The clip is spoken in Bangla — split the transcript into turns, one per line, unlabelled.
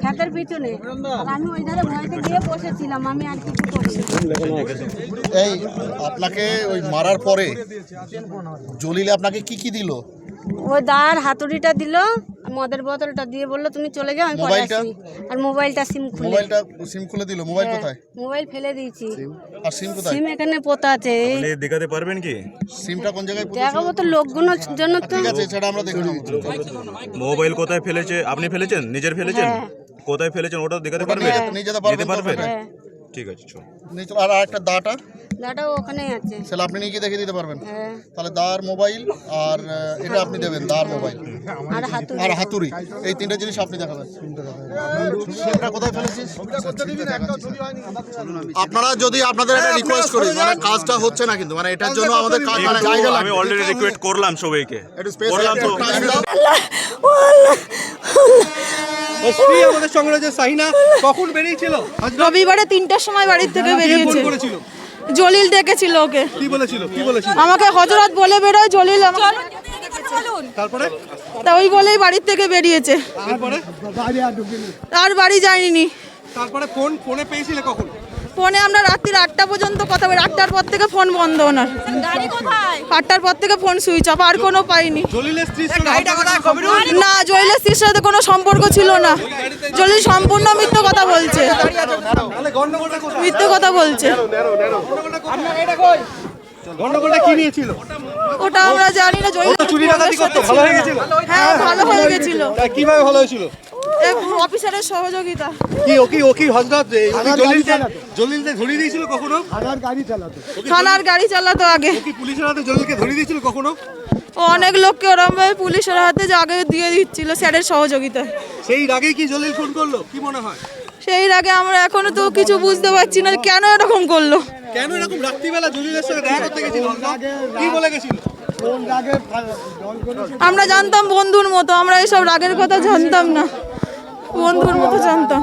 ক্ষেতের পিছনে। আর আমি ওই ধারে ভয়তে গিয়ে বসেছিলাম আমি আর কিছু
এই আপনাকে ওই মারার পরে জলিলে আপনাকে কি কি দিল?
ওই দার হাতুড়িটা দিল মদের বোতলটা দিয়ে বলল তুমি চলে যাও আমি পরে
মোবাইলটা?
আসি আর মোবাইলটা সিম খুলে
মোবাইলটা সিম খুলে দিল? মোবাইল
হ্যাঁ,
কোথায়?
মোবাইল ফেলে দিয়েছি।
আর সিম কোথায়?
সিম এখানে পোতা আছে। এই
আপনি দেখাতে পারবেন কি?
সিমটা কোন জায়গায় পুঁতেছিল?
দেখাবো তো লোকগুলোর জন্য তো
ঠিক আছে সেটা আমরা দেখে
মোবাইল কোথায় ফেলেছে? আপনি ফেলেছেন? নিজের ফেলেছেন?
হ্যাঁ।
কোথায় ফেলেছেন? ওটা দেখাতে পারবেন?
নিয়ে যেতে- নিয়ে যেতে পারবেন তো
পারবেন?
হ্যাঁ।
ঠিক আছে চল
নিয়ে চলো। আর একটা দাটা?
দাঁড়াও ওখানেই আছে।
সেটা আপনি নিয়ে গিয়ে দেখে দিতে পারবেন।
হ্যাঁ।
তাহলে দার মোবাইল আর এটা আপনি দেবেন দার মোবাইল।
আর হাতুড়ি।
আর হাতুড়ি এই তিনটে জিনিস আপনি দেখাবেন। সিমটা কোথায় ফেলেছিস? আপনারা যদি আপনাদের একটা রিকোয়েস্ট করি মানে কাজটা হচ্ছে না কিন্তু মানে এটার জন্য আমাদের কাজ মানে জায়গা
আমি অলরেডি রিকোয়েস্ট করলাম সবাইকে।
একটু স্পেস
করলাম তো।
টাইম দাও
ওর স্ত্রী আমাদের সঙ্গে রয়েছে সাহিনা। কখন বেরিয়েছিল?
রবিবারে তিনটার সময় বাড়ির থেকে বেরিয়েছে। জলিল ডেকেছিল ওকে।
কি বলেছিল? কি বলেছিল?
আমাকে হজরত বলে বেরোয় জলিল আমাকে
তারপরে?
তা ওই বলেই বাড়ির থেকে বেরিয়েছে।
তারপরে?
আর বাড়ি যায়নি।
তারপরে ফোন ফোনে পেয়েছিলে কখন?
ফোনে আমরা রাত্রির আটটা পর্যন্ত কথা বলি। আটটার পর থেকে ফোন বন্ধ ওনার। আটটার পর থেকে ফোন সুইচ অফ আর কোনো পাইনি। না জলিলের স্ত্রীর সাথে কোনো সম্পর্ক ছিল না। জলিল সম্পূর্ণ মিথ্যে কথা বলছে। মিথ্যে কথা বলছে।
গন্ডগোলটা কি নিয়েছিল?
ওটা আমরা জানি না জলিল
চুরি ডাকাতি করতো ভালো হয়ে গেছিল?
হ্যাঁ ভালো হয়ে গেছিল।
কীভাবে ভালো হয়েছিল?
অফিসারের সহযোগিতা।
কি ও কি ও কি হজরত? জলিলকে জলিলকে ধরিয়ে দিয়েছিল কখনো?
থানার গাড়ি চালাতো আগে।
কি পুলিশের হাতে জলিলকে ধরিয়ে দিয়েছিল কখনো?
অনেক লোককে ওরম ভাবে পুলিশের হাতে আগে দিয়ে দিচ্ছিল স্যারের সহযোগিতায়।
সেই আগেই কি জলিল ফোন করল? কি মনে হয়?
সেই আগে আমরা এখনও তো কিছু বুঝতে পারছি না কেন এরকম করল।
কেন এরকম রাত্রিবেলা জলিলের সঙ্গে দেখা করতে গেছিল? কি বলে গেছিল?
আমরা জানতাম বন্ধুর মতো আমরা এসব রাগের কথা জানতাম না। বন্ধুর মতো জানতাম।